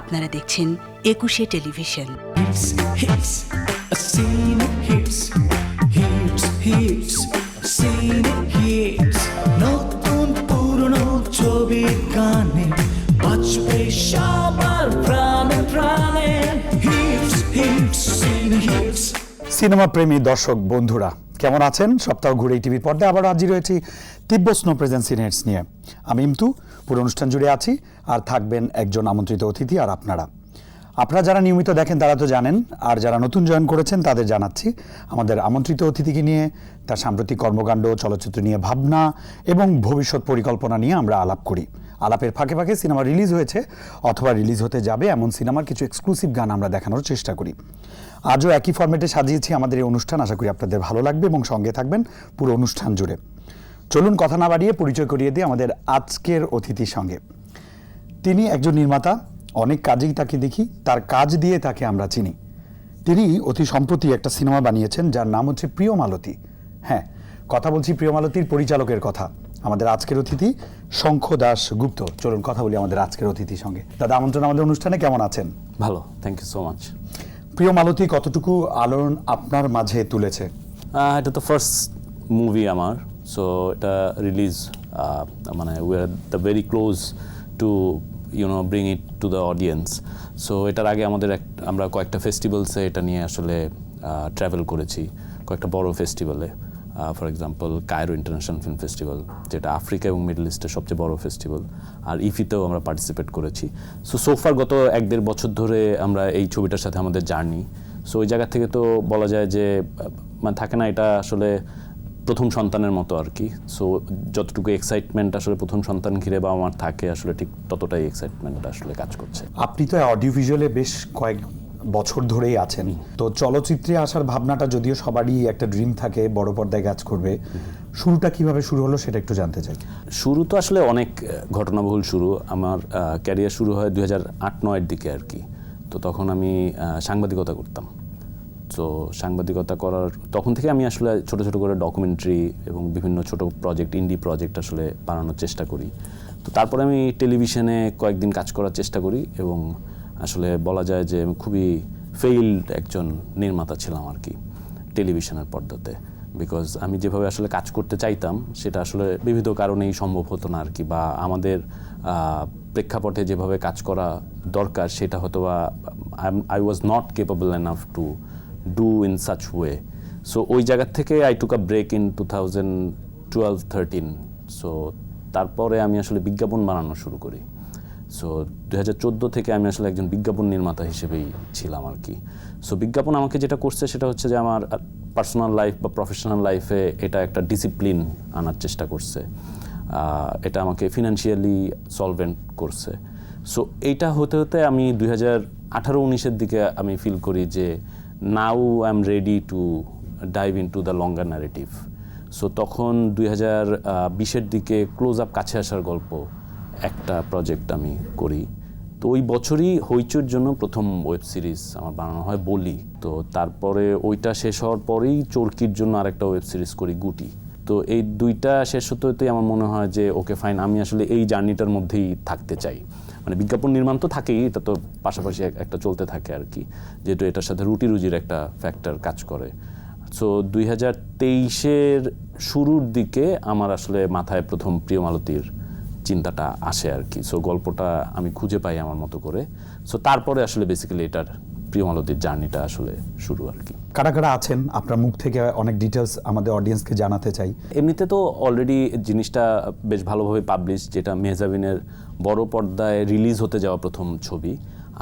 আপনারা দেখছেন একুশে টেলিভিশন। পুরনো ছবি গানে সবার প্রাণে প্রাণে সিনেমা প্রেমী দর্শক বন্ধুরা কেমন আছেন? সপ্তাহ ঘুরে টিভির পর্দায় আবার হাজির রয়েছি তীব্র স্নো প্রেজেন্স সিনেটস নিয়ে। আমি ইমতু, পুরো অনুষ্ঠান জুড়ে আছি, আর থাকবেন একজন আমন্ত্রিত অতিথি আর আপনারা। আপনারা যারা নিয়মিত দেখেন তারা তো জানেন, আর যারা নতুন জয়েন করেছেন তাদের জানাচ্ছি, আমাদের আমন্ত্রিত অতিথিকে নিয়ে, তার সাম্প্রতিক কর্মকাণ্ড, চলচ্চিত্র নিয়ে ভাবনা এবং ভবিষ্যৎ পরিকল্পনা নিয়ে আমরা আলাপ করি। আলাপের ফাঁকে ফাঁকে সিনেমা রিলিজ হয়েছে, অথবা রিলিজ হতে যাবে এমন সিনেমার কিছু এক্সক্লুসিভ গান আমরা দেখানোর চেষ্টা করি। আজও একই ফরম্যাটে সাজিয়েছি আমাদের এই অনুষ্ঠান, আশা করি আপনাদের ভালো লাগবে এবং সঙ্গে থাকবেন পুরো অনুষ্ঠান জুড়ে। চলুন কথা না বাড়িয়ে পরিচয় করিয়ে দিই আমাদের আজকের অতিথির সঙ্গে। তিনি একজন নির্মাতা অনেক কাজেই তাকে দেখি তার কাজ দিয়ে তাকে আমরা চিনি। তিনি অতি সম্প্রতি একটা সিনেমা বানিয়েছেন যার নাম হচ্ছে প্রিয় মালতী হ্যাঁ কথা বলছি প্রিয় মালতীর পরিচালকের কথা। আমাদের আজকের অতিথি শঙ্খ দাস গুপ্ত। চলুন কথা বলি আমাদের আজকের অতিথির সঙ্গে। দাদা আমন্ত্রণ আমাদের অনুষ্ঠানে কেমন আছেন? ভালো থ্যাংক ইউ সো মাচ প্রিয় মালতী কতটুকু আলোড়ন আপনার মাঝে তুলেছে? এটা তো ফার্স্ট মুভি আমার সো এটা রিলিজ মানে we are the very close to you know bring it to the audience so এটার আগে আমাদের এক, আমরা কয়েকটা ফেস্টিভ্যালসে এটা নিয়ে আসলে ট্রাভেল করেছি। কয়েকটা বড় ফেস্টিভ্যালে for example Cairo international film festival যেটা আফ্রিকা এবং মিডল ইস্টের সবচেয়ে বড় ফেস্টিভ্যাল আর ইফিতেও আমরা পার্টিসিপেট করেছি। সো সোফার গত এক দেড় বছর ধরে আমরা এই ছবিটার সাথে আমাদের জার্নি সো ওই জায়গা থেকে তো বলা যায় যে মানে থাকে না, এটা আসলে প্রথম সন্তানের মতো আর কি। সো যতটুকু এক্সাইটমেন্ট আসলে প্রথম সন্তান ঘিরে বা আমার থাকে আসলে ঠিক ততটাই এক্সাইটমেন্ট আসলে কাজ করছে। আপনি তো অডিও ভিজুয়ালে বেশ কয়েক বছর ধরেই আছেন। তো চলচ্চিত্রে আসার ভাবনাটা যদিও সবারই একটা ড্রিম থাকে বড় পর্দায় কাজ করবে শুরুটা কীভাবে শুরু হলো সেটা একটু জানতে চাই। শুরু তো আসলে অনেক ঘটনাবহুল শুরু। আমার ক্যারিয়ার শুরু হয় দু হাজার আট নয়ের দিকে আর কি। তো তখন আমি সাংবাদিকতা করতাম। তো সাংবাদিকতা করার, তখন থেকে আমি আসলে ছোট ছোট করে ডকুমেন্টারি এবং বিভিন্ন ছোট প্রজেক্ট ইন্ডি প্রজেক্ট আসলে বানানোর চেষ্টা করি। তো তারপরে আমি টেলিভিশনে কয়েকদিন কাজ করার চেষ্টা করি এবং আসলে বলা যায় যে আমি খুবই ফেইল্ড একজন নির্মাতা ছিলাম আর কি টেলিভিশনের পর্দাতে। বিকজ আমি যেভাবে আসলে কাজ করতে চাইতাম, সেটা আসলে বিবিধ কারণেই সম্ভব হতো না আর কি বা আমাদের প্রেক্ষাপটে যেভাবে কাজ করা দরকার, সেটা হয়তো বা I was not capable enough to do in such way so ওই জায়গার থেকে I took a break in two thousand twelve thirteen so তারপরে আমি আসলে বিজ্ঞাপন বানানো শুরু করি। সো দু হাজার চোদ্দ থেকে আমি আসলে একজন বিজ্ঞাপন নির্মাতা হিসেবেই ছিলাম আর কি। সো বিজ্ঞাপন আমাকে যেটা করছে সেটা হচ্ছে যে আমার পার্সোনাল লাইফ বা প্রফেশনাল লাইফে এটা একটা ডিসিপ্লিন আনার চেষ্টা করছে। এটা আমাকে ফিনান্সিয়ালি সলভেন্ট করছে। সো এইটা হতে হতে আমি দুই হাজার আঠারো, উনিশের দিকে আমি ফিল করি যে now I am ready to dive in to the longer narrative so তখন দুই হাজার বিশের দিকে ক্লোজ আপ কাছে আসার গল্প একটা প্রজেক্ট আমি করি। তো ওই বছরই হইচুর জন্য প্রথম ওয়েব সিরিজ আমার বানানো হয় বলি। তো তারপরে ওইটা শেষ হওয়ার পরেই চরকির জন্য আরেকটা ওয়েব সিরিজ করি গুটি। তো এই দুইটা শেষ হতে হতেই আমার মনে হয় যে ওকে ফাইন আমি আসলে এই জার্নিটার মধ্যেই থাকতে চাই। মানে বিজ্ঞাপন নির্মাণ তো থাকেই, এটা তো পাশাপাশি একটা চলতে থাকে আর কি, যেহেতু এটার সাথে রুটি রুজির একটা ফ্যাক্টর কাজ করে। সো দুই হাজার তেইশের শুরুর দিকে আমার আসলে মাথায় প্রথম প্রিয় মালতীর চিন্তাটা আসে আর কি। সো গল্পটা আমি খুঁজে পাই আমার মতো করে। সো তারপরে আসলে বেসিক্যালি এটার প্রিয় মালতীর জার্নিটা আসলে শুরু আর কি। কারা কারা আছেন? আপনার মুখ থেকে অনেক ডিটেলস আমাদের অডিয়েন্সকে জানাতে চাই। এমনিতে তো অলরেডি জিনিসটা বেশ ভালোভাবে পাবলিশ যেটা মেহজাবিনের বড় পর্দায় রিলিজ হতে যাওয়া প্রথম ছবি।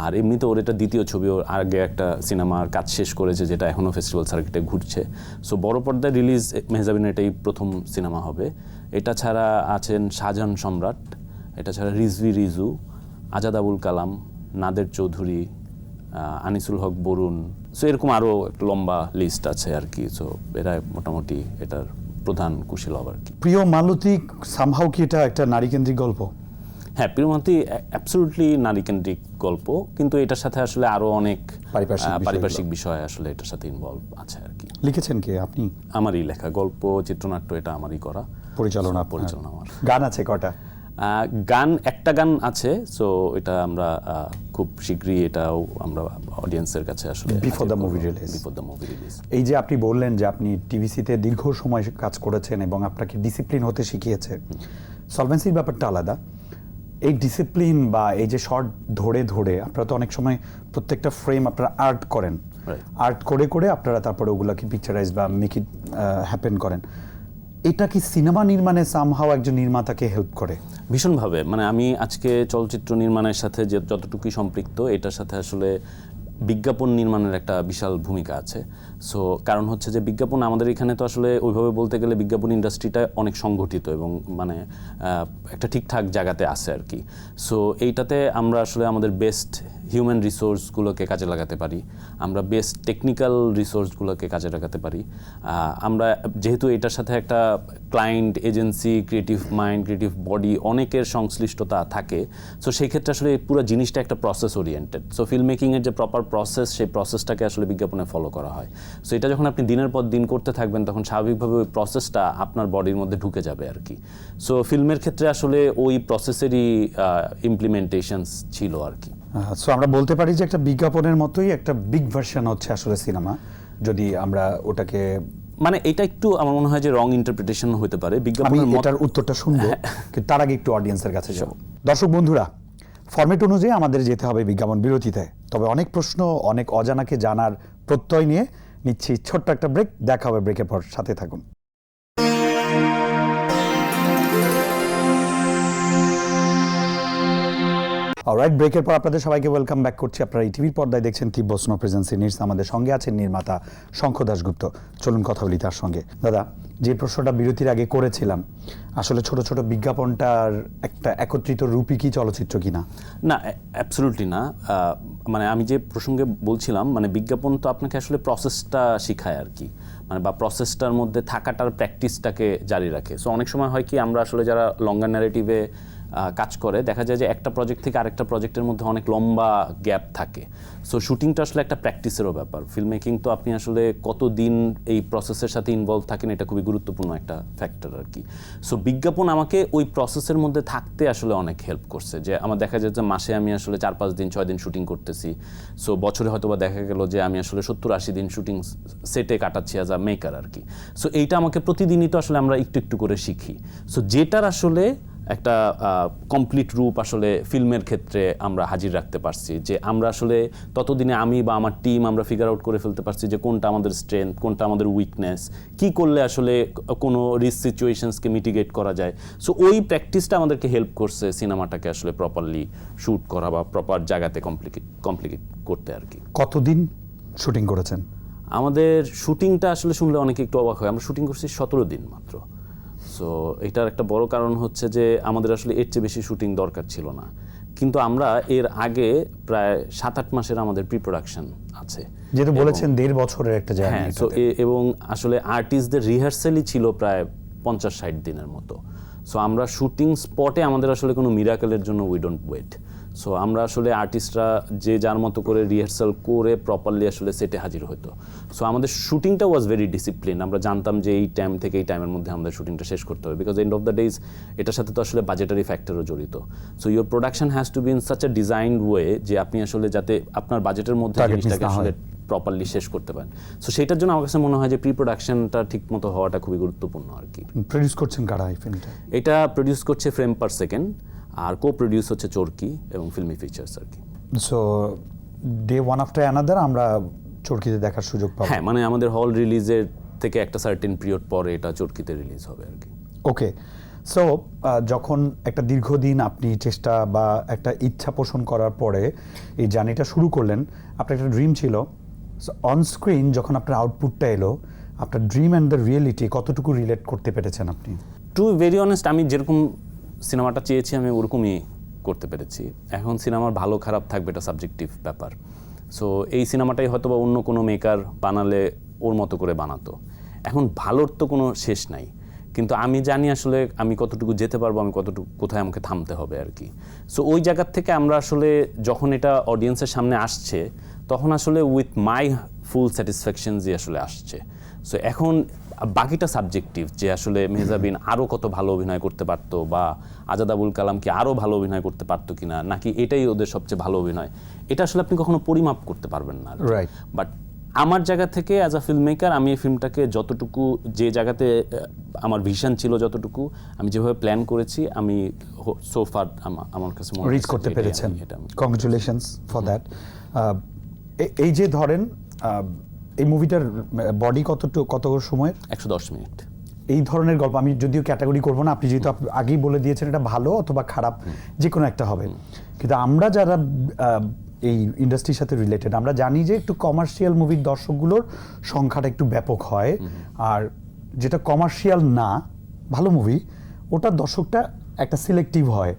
আর এমনিতে ওর এটা দ্বিতীয় ছবি ওর আগে একটা সিনেমার কাজ শেষ করেছে যেটা এখনও ফেস্টিভ্যাল সার্কিটে ঘুরছে। সো বড় পর্দায় রিলিজ মেহজাবিনের এটাই প্রথম সিনেমা হবে। এটা ছাড়া আছেন শাহজাহান সম্রাট এটা ছাড়া রিজভি রিজু আজাদ আবুল কালাম নাদের চৌধুরী আনিসুল হক বরুণ সো এরকম আরও একটা লম্বা লিস্ট আছে আর কি সো এরা মোটামুটি এটার প্রধান কুশীল আর কি। প্রিয় মালতী সামহাও কি এটা একটা নারীকেন্দ্রিক গল্প? হ্যাঁ প্রিয় প্রিয়মতি অ্যাবসলুটলি নারীকেন্দ্রিক গল্প কিন্তু এটার সাথে আসলে আরও অনেক পারিপার্শ্বিক বিষয় আসলে এটার সাথে ইনভলভ আছে আর কি। লিখেছেন কে আপনি? আমারই লেখা গল্প চিত্রনাট্য এটা আমারই করা। পরিচালনা পরিচালনা আমার। গান আছে কটা? গান একটা গান আছে সো এটা আমরা খুব শীঘ্রই এটাও আমরা অডিয়েন্সের কাছে আসলে Before the movie release. Before the movie release এই যে আপনি বললেন যে আপনি টিভিসিতে দীর্ঘ সময় কাজ করেছেন এবং আপনাকে ডিসিপ্লিন হতে শিখিয়েছে সলভেন্সির ব্যাপারটা আলাদা। এই ডিসিপ্লিন বা এই যে শর্ট ধরে ধরে আপনারা তো অনেক সময় প্রত্যেকটা ফ্রেম আপনারা আর্ট করেন। আর্ট করে করে আপনারা তারপরে ওগুলোকে পিকচারাইজ বা মেক ইট হ্যাপেন করেন। এটা কি সিনেমা নির্মাণে সামহাও একজন নির্মাতাকে হেল্প করে? ভীষণভাবে। মানে আমি আজকে চলচ্চিত্র নির্মাণের সাথে যে যতটুকুই সম্পৃক্ত, এটার সাথে আসলে বিজ্ঞাপন নির্মাণের একটা বিশাল ভূমিকা আছে। সো কারণ হচ্ছে যে বিজ্ঞাপন আমাদের এখানে তো আসলে ওইভাবে বলতে গেলে বিজ্ঞাপন ইন্ডাস্ট্রিটা অনেক সংগঠিত এবং মানে একটা ঠিকঠাক জায়গাতে আছে আর কি। সো এইটাতে আমরা আসলে আমাদের বেস্ট হিউম্যান রিসোর্সগুলোকে কাজে লাগাতে পারি, আমরা বেস্ট টেকনিক্যাল রিসোর্সগুলোকে কাজে লাগাতে পারি। আমরা যেহেতু এটার সাথে একটা client agency creative mind creative body অনেকের সংশ্লিষ্টতা থাকে সো সেই ক্ষেত্রে আসলে পুরো জিনিসটা একটা প্রসেস ওরিয়েন্টেড সো ফিল্ম মেকিংয়ের যে প্রপার প্রসেস সেই প্রসেসটাকে আসলে বিজ্ঞাপনে ফলো করা হয়। সো এটা যখন আপনি দিনের পর দিন করতে থাকবেন, তখন স্বাভাবিকভাবে ওই প্রসেসটা আপনার বডির মধ্যে ঢুকে যাবে আর কি। সো ফিল্মের ক্ষেত্রে আসলে ওই প্রসেসেরই ইমপ্লিমেন্টেশনস ছিল আর কি। সো আমরা বলতে পারি যে একটা বিজ্ঞাপনের মতোই একটা বিগ ভার্সন হচ্ছে আসলে সিনেমা। যদি আমরা ওটাকে মানে এটা একটু আমার মনে হয় যে রং ইন্টারপ্রিটেশন হতে পারে। বিজ্ঞাপনের এটার উত্তরটা শুনব কিন্তু তার আগে একটু অডিয়েন্সের কাছে যাব। দর্শক বন্ধুরা ফরম্যাট অনুযায়ী আমাদের যেতে হবে বিজ্ঞাপন বিরতিতে। তবে অনেক প্রশ্ন অনেক অজানাকে জানার প্রত্যয় নিয়ে নিচ্ছি ছোট্ট একটা ব্রেক দেখা হবে ব্রেকের পর সাথে থাকুন। অলরাইট ব্রেকের পর আপনাদের সবাইকে ওয়েলকাম ব্যাক করছি। আপনারা এই টিভির পর্দায় দেখছেন তিব্বত স্নো প্রেজেন্সি নিউজ আমাদের সঙ্গে আছেন নির্মাতা শঙ্খ দাশগুপ্ত। চলুন কথা বলি তার সঙ্গে। দাদা, যে প্রশ্নটা বিরতির আগে করেছিলাম, আসলে ছোট ছোট বিজ্ঞাপনটার একটা একত্রিত রূপই কি চলচ্চিত্র কিনা? না অ্যাবসলুটলি না। মানে আমি যে প্রসঙ্গে বলছিলাম মানে বিজ্ঞাপন তো আপনাকে আসলে প্রসেসটা শেখায় আর কি। মানে বা প্রসেসটার মধ্যে থাকাটার প্র্যাকটিসটাকে জারি রাখে। সো অনেক সময় হয় কি, আমরা আসলে যারা লঙ্গার ন্যারেটিভে কাজ করে। দেখা যায় যে একটা প্রজেক্ট থেকে আরেকটা প্রজেক্টের মধ্যে অনেক লম্বা গ্যাপ থাকে। সো শুটিংটা আসলে একটা প্র্যাকটিসেরও ব্যাপার। ফিল্ম মেকিং তো আপনি আসলে কত দিন এই প্রসেসের সাথে ইনভলভ থাকেন, এটা খুবই গুরুত্বপূর্ণ একটা ফ্যাক্টর আর কি। সো বিজ্ঞাপন আমাকে ওই প্রসেসের মধ্যে থাকতে আসলে অনেক হেল্প করছে। যে আমার দেখা যায় যে মাসে আমি আসলে চার পাঁচ দিন, ছয় দিন শুটিং করতেছি। সো বছরে হয়তো বা দেখা গেল যে আমি আসলে সত্তর আশি দিন শুটিং সেটে কাটাচ্ছি অ্যাজ আ মেকার আর কি। সো এইটা আমাকে প্রতিদিনই তো আসলে আমরা একটু একটু করে শিখি। সো যেটার আসলে একটা কমপ্লিট রূপ আসলে ফিল্মের ক্ষেত্রে আমরা হাজির রাখতে পারছি। যে আমরা আসলে ততদিনে আমি বা আমার টিম আমরা ফিগার আউট করে ফেলতে পারছি যে কোনটা আমাদের স্ট্রেংথ কোনটা আমাদের উইকনেস কি করলে আসলে কোনো রিস্ক সিচুয়েশনসকে মিটিগেট করা যায়। সো ওই প্র্যাকটিসটা আমাদেরকে হেল্প করছে সিনেমাটাকে আসলে প্রপারলি শ্যুট করা বা প্রপার জায়গাতে কমপ্লিকেট কমপ্লিকেট করতে আর কি। কতদিন শুটিং করেছেন? আমাদের শুটিংটা আসলে শুনলে অনেকে একটু অবাক হয়। আমরা শুটিং করছি সতেরো দিন মাত্র। সো এটার একটা বড় কারণ হচ্ছে যে আমাদের আসলে এর চেয়ে বেশি শুটিং দরকার ছিল না। কিন্তু আমরা এর আগে প্রায় সাত আট মাসের আমাদের প্রি প্রোডাকশন আছে। যেহেতু বলেছেন দেড় বছরের একটা জায়গা হ্যাঁ সো এবং আসলে আর্টিস্টদের রিহার্সালই ছিল প্রায় পঞ্চাশ ষাট দিনের মতো। সো আমরা শুটিং স্পটে আমাদের আসলে কোনো মিরাকেলের জন্য উই ডোন্ট ওয়েট সো আমরা আসলে আর্টিস্টরা যে যার মতো করে রিহার্সাল করে প্রপারলি আসলে সেটে হাজির হতো সো আমাদের শুটিংটা ওয়াজ ভেরি ডিসিপ্লিন আমরা জানতাম যে এই টাইম থেকে এই টাইমের মধ্যে আমাদের শুটিংটা শেষ করতে হবে। Because end of the days এটার সাথে তো আসলে বাজেটারি ফ্যাক্টরও জড়িত। So your production has to be in such a design way যে আপনি আসলে যাতে আপনার বাজেটের মধ্যে জিনিসটাকে আসলে প্রপারলি শেষ করতে পারেন। সো সেটার জন্য আমার কাছে মনে হয় যে প্রি প্রোডাকশনটা ঠিক মতো হওয়াটা খুবই গুরুত্বপূর্ণ আর কি। প্রডিউস করছেন কারা এই ফিল্মটা এটা প্রডিউস করছে ফ্রেম পার সেকেন্ড আর কো প্রডিউস হচ্ছে চরকি এবং ফিল্মি ফিচার্স আর কি। So day one after another আমরা চরকিতে দেখার সুযোগ পাবো। হ্যাঁ মানে আমাদের হল রিলিজের থেকে একটা সার্টেন পিরিয়ড পরে এটা চরকিতে রিলিজ হবে আর কি। ওকে সো যখন একটা দীর্ঘদিন আপনি চেষ্টা বা একটা ইচ্ছা পোষণ করার পরে এই জার্নিটা শুরু করলেন আপনার একটা ড্রিম ছিল। অন স্ক্রিন যখন আপনার আউটপুটটা এলো আপনার ড্রিম অ্যান্ড দ্য রিয়েলিটি কতটুকু রিলেট করতে পেরেছেন আপনি? টু ভেরি অনেস্ট আমি যেরকম সিনেমাটা চেয়েছি আমি ওরকমই করতে পেরেছি। এখন সিনেমার ভালো খারাপ থাকবে এটা সাবজেক্টিভ ব্যাপার। সো এই সিনেমাটাই হয়তো বা অন্য কোনো মেকার বানালে ওর মতো করে বানাতো। এখন ভালোর তো কোনো শেষ নাই। কিন্তু আমি জানি আসলে আমি কতটুকু যেতে পারব, আমি কতটুকু, কোথায় আমাকে থামতে হবে আর কি। সো ওই জায়গার থেকে আমরা আসলে যখন এটা অডিয়েন্সের সামনে আসছে, তখন আসলে উইথ মাই ফুল স্যাটিসফ্যাকশন যে আসলে আসছে। সো এখন বাকিটা সাবজেক্টিভ যে আসলে মেহজাবিন আরও কত ভালো অভিনয় করতে পারতো বা আজাদ আবুল কালাম কি আরও ভালো অভিনয় করতে পারতো কিনা নাকি এটাই ওদের সবচেয়ে ভালো অভিনয়? এটা আসলে আপনি কখনো পরিমাপ করতে পারবেন না. বাট আমার জায়গা থেকে অ্যাজ আ ফিল্ম মেকার আমি এই ফিল্মটাকে যতটুকু যে জায়গাতে আমার ভিশন ছিল যতটুকু আমি যেভাবে প্ল্যান করেছি আমি সোফার আমার কাছে রিচ করতে পেরেছেন। কংগ্রেচুলেশনস ফর দ্যাট এই যে ধরেন এই মুভিটার বডি কতটুকু কত সময়ের একশো দশ মিনিট। এই ধরনের গল্প আমি যদিও ক্যাটাগরি করব না আপনি যেহেতু আগেই বলে দিয়েছেন এটা ভালো অথবা খারাপ যে কোনো একটা হবে। কিন্তু আমরা যারা এই ইন্ডাস্ট্রির সাথে রিলেটেড আমরা জানি যে একটু কমার্শিয়াল মুভির দর্শকগুলোর সংখ্যাটা একটু ব্যাপক হয়। আর যেটা কমার্শিয়াল না ভালো মুভি ওটার দর্শকটা একটা সিলেক্টিভ হয়।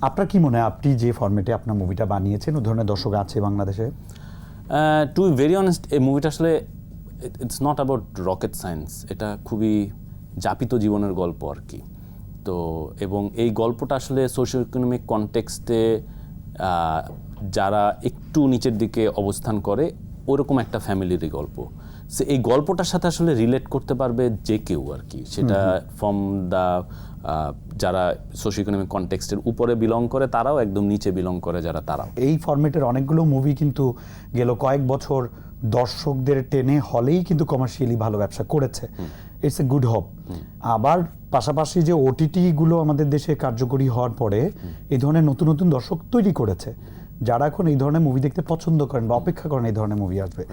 আপনার কি মনে হয় আপনি যে ফরম্যাটে আপনার মুভিটা বানিয়েছেন ও ধরনের দর্শক আছে বাংলাদেশে? টু ভেরি অনেস্ট এই মুভিটা আসলে it's not about rocket science এটা খুবই যাপিত জীবনের গল্প আর কি। তো এবং এই গল্পটা আসলে সোশ্যাল ইকোনমিক কনটেক্সটে যারা একটু নিচের দিকে অবস্থান করে ওরকম একটা ফ্যামিলিরই গল্প। সে এই গল্পটার সাথে আসলে রিলেট করতে পারবে যে কেউ আর কি। সেটা ফ্রম দ্য যারা সোশ্যাল ইকোনমিক কনটেক্সটের উপরে বিলং করে তারাও একদম নিচে বিলং করে যারা তারাও। এই ফরম্যাটের অনেকগুলো মুভি কিন্তু গেল কয়েক বছর দর্শকদের টেনে হলেই কিন্তু কমার্শিয়ালি ভালো ব্যবসা করেছে। ইটস এ গুড হোপ আবার পাশাপাশি যে ওটিটি গুলো আমাদের দেশে কার্যকরী হওয়ার পরে এই ধরনের নতুন নতুন দর্শক তৈরি করেছে। যারা এখন এই ধরনের মুভি দেখতে পছন্দ করেন বা অপেক্ষা করেন এই ধরনের মুভি আসবে।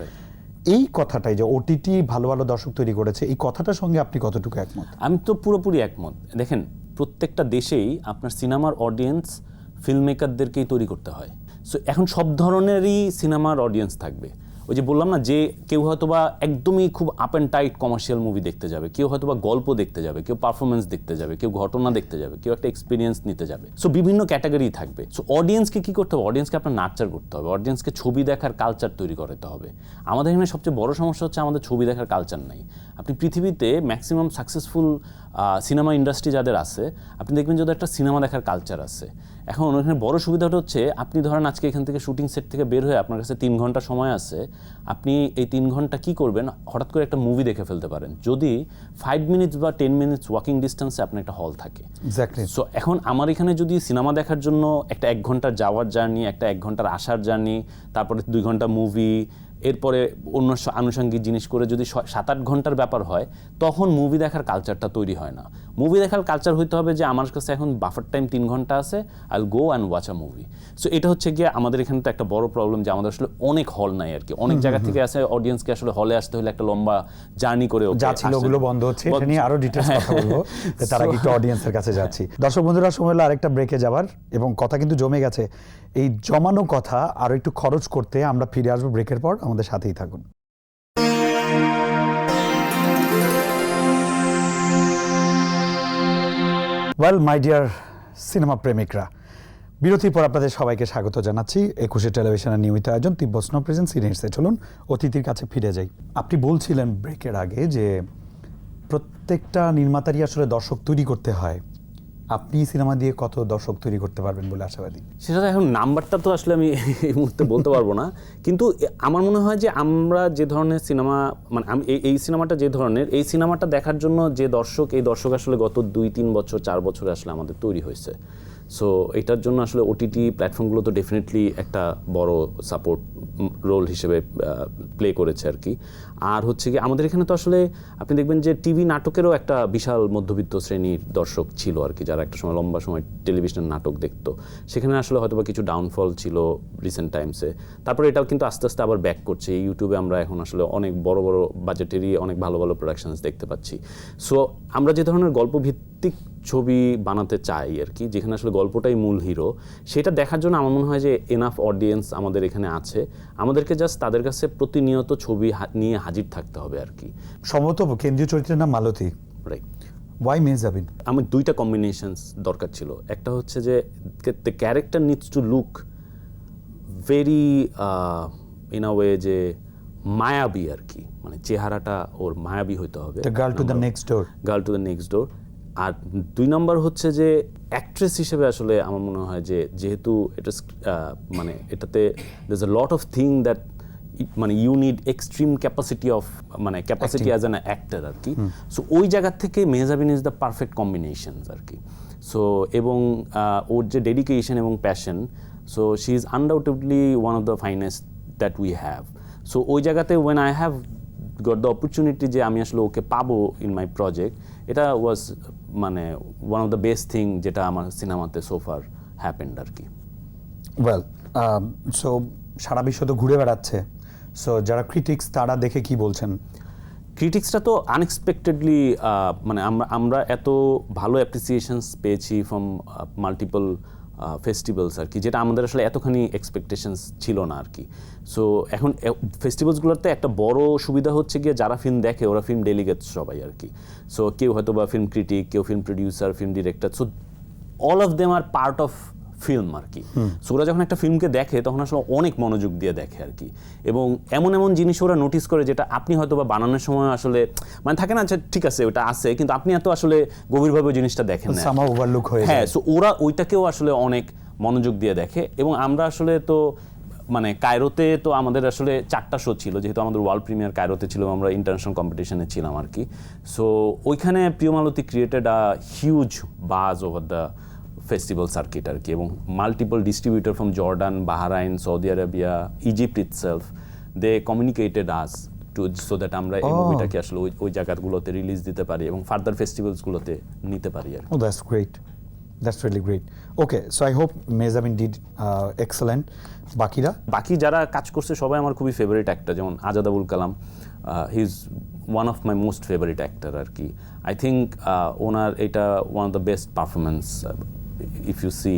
এই কথাটাই যে ওটিটি ভালো ভালো দর্শক তৈরি করেছে, এই কথাটার সঙ্গে আপনি কতটুকু একমত? আমি তো পুরোপুরি একমত। দেখেন, প্রত্যেকটা দেশেই আপনার সিনেমার অডিয়েন্স ফিল্ম মেকারদেরকেই তৈরি করতে হয়। সো এখন সব ধরনেরই সিনেমার অডিয়েন্স থাকবে। ওই যে বললাম না যে কেউ হয়তো বা একদমই খুব up and tight commercial movie দেখতে যাবে, কেউ হয়তো বা গল্প দেখতে যাবে, কেউ পারফরমেন্স দেখতে যাবে, কেউ ঘটনা দেখতে যাবে, কেউ একটা এক্সপিরিয়েন্স নিতে যাবে। সো বিভিন্ন ক্যাটাগরি থাকবে। সো অডিয়েন্সকে কী করতে হবে? অডিয়েন্সকে আপনার নার্চার করতে হবে। অডিয়েন্সকে ছবি দেখার কালচার তৈরি করতে হবে। আমাদের এখানে সবচেয়ে বড় সমস্যা হচ্ছে আমাদের ছবি দেখার কালচার নাই। আপনি পৃথিবীতে ম্যাক্সিমাম সাকসেসফুল সিনেমা ইন্ডাস্ট্রি যাদের আছে আপনি দেখবেন যদি একটা সিনেমা দেখার কালচার আছে। এখন ওখানে বড় সুবিধাটা হচ্ছে আপনি ধরেন আজকে এখান থেকে শুটিং সেট থেকে বের হয়ে আপনার কাছে তিন ঘণ্টা সময় আছে আপনি এই তিন ঘণ্টা কি করবেন? হঠাৎ করে একটা মুভি দেখে ফেলতে পারেন। যদি ফাইভ মিনিটস বা টেন মিনিটস ওয়াকিং ডিস্টেন্সে আপনার একটা হল থাকে। এক্স্যাক্টলি সো এখন আমার এখানে যদি সিনেমা দেখার জন্য একটা এক ঘণ্টার যাওয়ার জার্নি একটা এক ঘণ্টার আসার জার্নি তারপরে দুই ঘণ্টা মুভি এরপরে অন্য আনুষঙ্গিক জিনিস করে যদি সাত আট ঘণ্টার ব্যাপার হয় তখন মুভি দেখার কালচারটা তৈরি হয় না। মুভি দেখার কালচার হইতে হবে যে আমার কাছে এখন বাফার টাইম তিন ঘণ্টা আছে I go and watch a movie so এটা হচ্ছে গিয়ে আমাদের এখানে তো একটা বড় প্রবলেম যে আমাদের আসলে অনেক হল নাই আর কি অনেক জায়গা থেকে আসে অডিয়েন্সকে আসলে হলে আসতে হলে একটা লম্বা জার্নি করে যা ছিল ওগুলো বন্ধ হচ্ছে এটা নিয়ে আরও ডিটেলস কথা বলব তো তার আগে একটু অডিয়েন্সের কাছে যাচ্ছি। দর্শক বন্ধুরা সময় হলো আরেকটা ব্রেকে যাবার এবং কথা কিন্তু জমে গেছে। এই জমানো কথা আরও একটু খরচ করতে আমরা ফিরে আসব ব্রেকের পর। আমাদের সাথেই থাকুন। ওয়েল মাই ডিয়ার সিনেমা প্রেমিকরা, বিরতির পর আপনাদের সবাইকে স্বাগত জানাচ্ছি। একুশে টেলিভিশনের নিয়মিত আয়োজন তিব্বত স্নো প্রেজেন্ট সিরিয়াসে চলুন অতিথির কাছে ফিরে যাই। আপনি বলছিলেন ব্রেকের আগে যে প্রত্যেকটা নির্মাতারই আসলে দর্শক তৈরি করতে হয়। আপনি সিনেমা দিয়ে কত দর্শক তৈরি করতে পারবেন বলে আশাবাদী? সেটা এখন নাম্বারটা তো আসলে আমি এই মুহূর্তে বলতে পারব না। কিন্তু আমার মনে হয় যে আমরা যে ধরনের সিনেমা মানে আমি এই- সিনেমাটা যে ধরনের, এই সিনেমাটা দেখার জন্য যে দর্শক, এই দর্শক আসলে গত দুই, তিন বছর, চার বছরে আসলে আমাদের তৈরি হয়েছে। সো এটার জন্য আসলে ওটিটি প্ল্যাটফর্মগুলো তো ডেফিনেটলি একটা বড় সাপোর্ট রোল হিসেবে প্লে করেছে আর কি। আর হচ্ছে কি, আমাদের এখানে তো আসলে আপনি দেখবেন যে টিভি নাটকেরও একটা বিশাল মধ্যবিত্ত শ্রেণির দর্শক ছিল আর কি, যারা একটা সময়, লম্বা সময় টেলিভিশন নাটক দেখতো। সেখানে আসলে হয়তোবা কিছু ডাউনফল ছিল রিসেন্ট টাইমসে তারপরে এটাও কিন্তু আস্তে আস্তে আবার ব্যাক করছে। ইউটিউবে আমরা এখন আসলে অনেক বড় বড় বাজেটেরই অনেক ভালো ভালো প্রোডাকশনস দেখতে পাচ্ছি। সো আমরা যে ধরনের গল্প ভিত্তিক ছবি বানাতে চাই আর কি যেখানে আসলে গল্পটাই মূল হিরো সেটা দেখার জন্য আমার মনে হয় যে এনাফ অডিয়েন্স আমাদের এখানে আছে। আমাদেরকে জাস্ট তাদের কাছে প্রতিনিয়ত ছবি নিয়ে হাজির থাকতে হবে আর কি। সম্ভবত কেন্দ্রীয় চরিত্রের নাম মালতী। রাইট ওয়াই মেজাবিন আমার দুইটা কম্বিনেশনস দরকার ছিল। একটা হচ্ছে যে the character needs to look very in a way যে মায়াবী আর কি। মানে চেহারাটা ওর মায়াবী হইতে হবে। Girl to the next door girl to the next door আর দুই নম্বর হচ্ছে যে অ্যাক্ট্রেস হিসেবে আসলে আমার মনে হয় যে যেহেতু এটা মানে এটাতে there a lot of thing that মানে you need extreme capacity of মানে ক্যাপাসিটি অ্যাজ অ্যান অ্যাক্টার আর কি। সো ওই জায়গা থেকে Mehazabien is the perfect combination আর কি। সো এবং ওর যে ডেডিকেশন এবং passion so she is undoubtedly one of the finest that we have so ওই জায়গাতে when I have got the opportunity যে আমি আসলে ওকে পাবো ইন মাই প্রজেক্ট এটা ওয়াজ মানে one of the best thing যেটা আমার সিনেমাতে সোফার হ্যাপেন্ড আর কি ওয়েল সো সারা বিশ্ব তো ঘুরে বেড়াচ্ছে। সো যারা ক্রিটিক্স তারা দেখে কি বলছেন? ক্রিটিক্সটা তো আনএক্সপেক্টেডলি মানে আমরা আমরা এত ভালো অ্যাপ্রিসিয়েশনস পেয়েছি ফ্রম মাল্টিপল ফেস্টিভ্যালস আর কি, যেটা আমাদের আসলে এতখানি এক্সপেকটেশনস ছিল না আর কি। সো এখন ফেস্টিভ্যালসগুলোতে একটা বড় সুবিধা হচ্ছে গিয়ে যারা ফিল্ম দেখে, ওরা ফিল্ম ডেলিগেট সবাই আর কি। সো কেউ হয়তো বা ফিল্ম ক্রিটিক কেউ film producer film director so all of them are part of film আর কি। ওরা যখন একটা ফিল্মকে দেখে তখন আসলে অনেক মনোযোগ দিয়ে দেখে আর কি। এবং এমন এমন জিনিস ওরা নোটিস করে যেটা আপনি হয়তো বা বানানোর সময় আসলে মানে থাকে না যে ঠিক আছে ওটা আছে কিন্তু আপনি এত আসলে গভীরভাবে জিনিসটা দেখেন না। ওভারলুক হয়ে হ্যাঁ সো ওরা ওইটাকেও আসলে অনেক মনোযোগ দিয়ে দেখে। এবং আমরা আসলে তো মানে কায়রোতে তো আমাদের আসলে চারটা শো ছিল যেহেতু আমাদের ওয়ার্ল্ড প্রিমিয়ার কায়রোতে ছিল আমরা ইন্টারন্যাশনাল কম্পিটিশনে ছিলাম আর কি। সো ওইখানে Priyomaloti created a huge buzz over the festival circuit আর কি এবং multiple distributor from Jordan Bahrain Saudi Arabia Egypt itself they communicated us to so that আমরা এই Oh. মুভিটাকে আসলে ওই ওই জায়গাগুলোতে রিলিজ দিতে পারি এবং ফার্দার ফেস্টিভ্যালসগুলোতে নিতে পারি আর কি। Oh, that's great. That's really great. Okay, so I hope Mezamin did uh, বাকিরা বাকি যারা কাজ করছে সবাই আমার খুবই ফেভারিট অ্যাক্টর যেমন Azad Abul Kalam he is one of my most favourite actor আর কি আই থিঙ্ক ওনার এটা one of the best performance if you see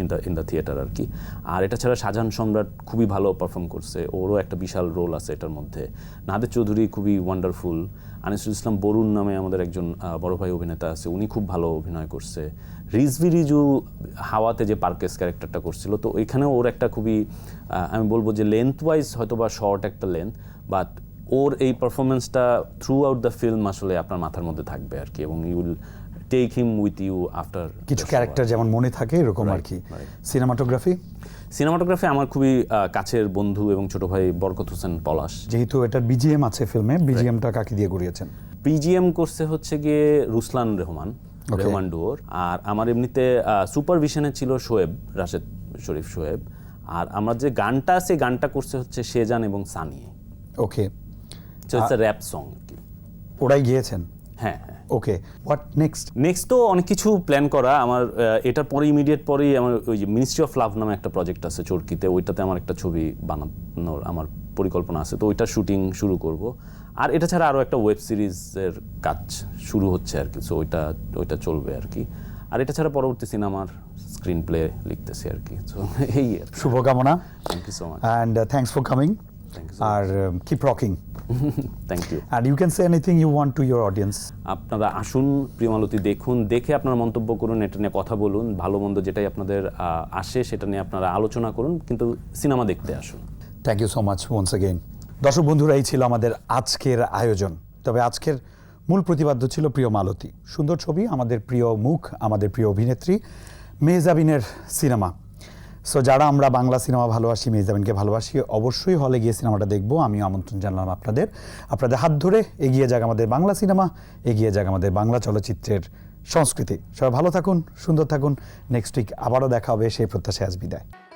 in the in the theatre আর কি আর এটা ছাড়া শাহজাহান সম্রাট খুবই ভালো পারফর্ম করছে। ওরও একটা বিশাল রোল আছে এটার মধ্যে। নাদের চৌধুরী খুবই ওয়ান্ডারফুল আনিসুল ইসলাম বরুণ নামে আমাদের একজন বড় ভাই অভিনেতা আছে। উনি খুব ভালো অভিনয় করছে। রিজভি রিজু হাওয়াতে যে পার্কেস ক্যারেক্টারটা করছিল, তো এখানেও ওর একটা খুবই আমি বলব যে লেন্থ ওয়াইজ হয়তো বা শর্ট একটা লেন্থ বাট ওর এই পারফরমেন্সটা থ্রু আউট দ্য ফিল্ম আসলে আপনার মাথার মধ্যে থাকবে আর কি এবং you will take him with you after কিছু ক্যারেক্টার যেমন মনে থাকে এরকম আর কি। সিনেমাটোগ্রাফি সিনেমাটোগ্রাফি আমার খুবই কাছের বন্ধু এবং ছোট ভাই বরকত হোসেন পলাশ। যেহেতু এটার বিজিএম আছে ফিল্মে বিজিএমটা কাকে দিয়ে করিয়েছেন পিজিএম করছে হচ্ছে গিয়ে রুসলান রহমান রহমান ডুয়োর। আর আমার এমনিতে সুপারভিশনে ছিল শোয়েব রাশেদ শরীফ শোয়েব। আর আমার যে গানটা আছে গানটা করছে হচ্ছে শেজান এবং সানি ওকে র্যাপ সং ওরাই গিয়েছেন? হ্যাঁ ওকে হোয়াট নেক্সট নেক্সট তো অনেক কিছু প্ল্যান করা। আমার এটার পরে ইমিডিয়েট পরেই আমার ওই যে মিনিস্ট্রি অফ লাভ নামে একটা প্রজেক্ট আছে চরকিতে। ওইটাতে আমার একটা ছবি বানানোর আমার পরিকল্পনা আছে। তো ওইটা শুটিং শুরু করব। আর এটা ছাড়া আরও একটা ওয়েব সিরিজের কাজ শুরু হচ্ছে আর কি। সো ওইটা ওইটা চলবে আর কি। আর এটা ছাড়া পরবর্তী সিনেমার স্ক্রিন প্লে লিখতেছি আর কি। সো এই শুভকামনা। Thank you so much and thanks for coming R keep rocking thank you R you can say anything you want to your audience আপনারা আসুন প্রিয়মালতি দেখুন দেখে আপনারা মন্তব্য করুন এটা নিয়ে কথা বলুন ভালো মন্দ যেটাই আপনাদের আসে সেটা নিয়ে আপনারা আলোচনা করুন কিন্তু সিনেমা দেখতে আসুন। Thank you so much once again দর্শক বন্ধুরা এই ছিল আমাদের আজকের আয়োজন। তবে আজকের মূল প্রতিপাদ্য ছিল প্রিয় মালতী সুন্দর ছবি আমাদের প্রিয় মুখ আমাদের প্রিয় অভিনেত্রী মেহজাবিনের সিনেমা। সো যারা আমরা বাংলা সিনেমা ভালোবাসি মেজামিনকে ভালোবাসি, অবশ্যই হলে গিয়ে সিনেমাটা দেখব। আমিও আমন্ত্রণ জানলাম আপনাদের। আপনাদের হাত ধরে এগিয়ে যাক আমাদের বাংলা সিনেমা, এগিয়ে যাক আমাদের বাংলা চলচ্চিত্রের সংস্কৃতি। সবাই ভালো থাকুন, সুন্দর থাকুন। নেক্সট উইক আবারও দেখা হবে, সেই প্রত্যাশায় আজ বিদায়।